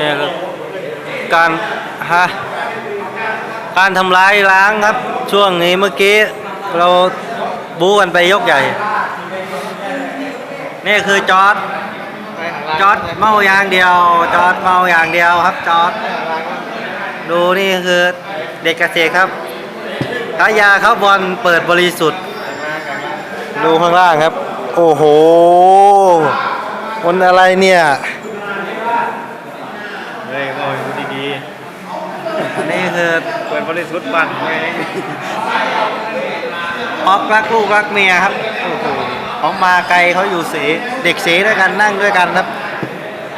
เนี่ยการฮะการทำร้ายล้างครับ ช่วงนี้เมื่อกี้เราบู๊กันไปยกใหญ่ นี่คือจอร์ดจอร์ดเมาอย่างเดียว จอร์ดเมาอย่างเดียวครับจอร์ดดูนี่คือเด็กเกษตรครับขายาครับบอลเปิดบริสุทธิ์ ดูข้างล่างครับ โอ้โหคนอะไรเนี่ย เฮ้ยก็ดูดี นี่คือเปิดบริสุทธิ์ปั่นไงป๊อกรักลูกรักเมียครับโอ้โหของมาไกลเขาอยู่สีเด็กสีด้วยกันนั่งด้วยกันครับ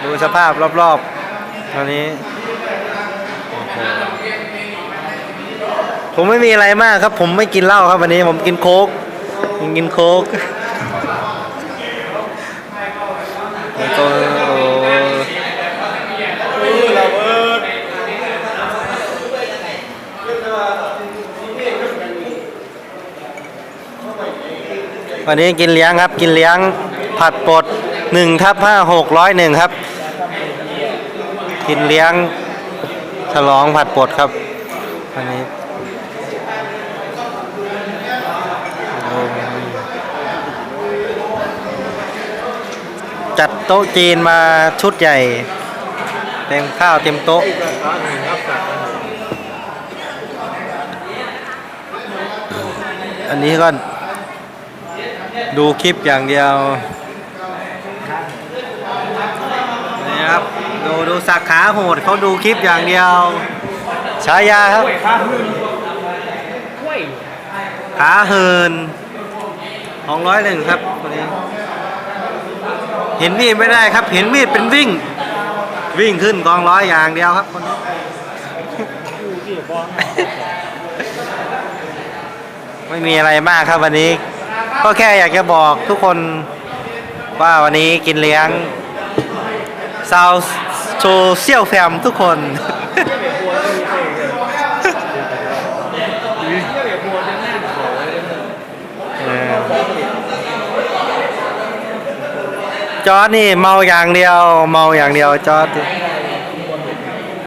ดูสภาพรอบๆตอนนี้โอ้ผมไม่มีอะไรมากครับ ผมไม่กินเหล้าครับวันนี้ผมกินโค้กกินโค้กแล้วก็โอ้ ระเบิด วันนี้กินเลี้ยงครับ กินเลี้ยงผัดปดหนึ่งทับห้าหกร้อยหนึ่งครับ กินเลี้ยงฉลองผัดปดครับวันนี้จัดโต๊ะจีนมาชุดใหญ่ เต็มข้าวเต็มโต๊ะอันนี้ก็ ดูคลิปอย่างเดียวนี่ครับดูดูสักขาโหดเขาดูคลิปอย่างเดียว ฉายาครับ ขาเหินของร้อยหนึ่งครับคนนี้เห็นมีดไม่ได้ครับ เห็นมีดเป็นวิ่ง วิ่งขึ้นกองร้อยอย่างเดียวครับคนนี้ไม่มีอะไรมากครับวันนี้ ก็แค่อยากจะบอกทุกคนว่าวันนี้กินเลี้ยงซาวโซเชียลแฟมทุกคน จอร์ดนี่เมาอย่างเดียว เมาอย่างเดียวจอร์ด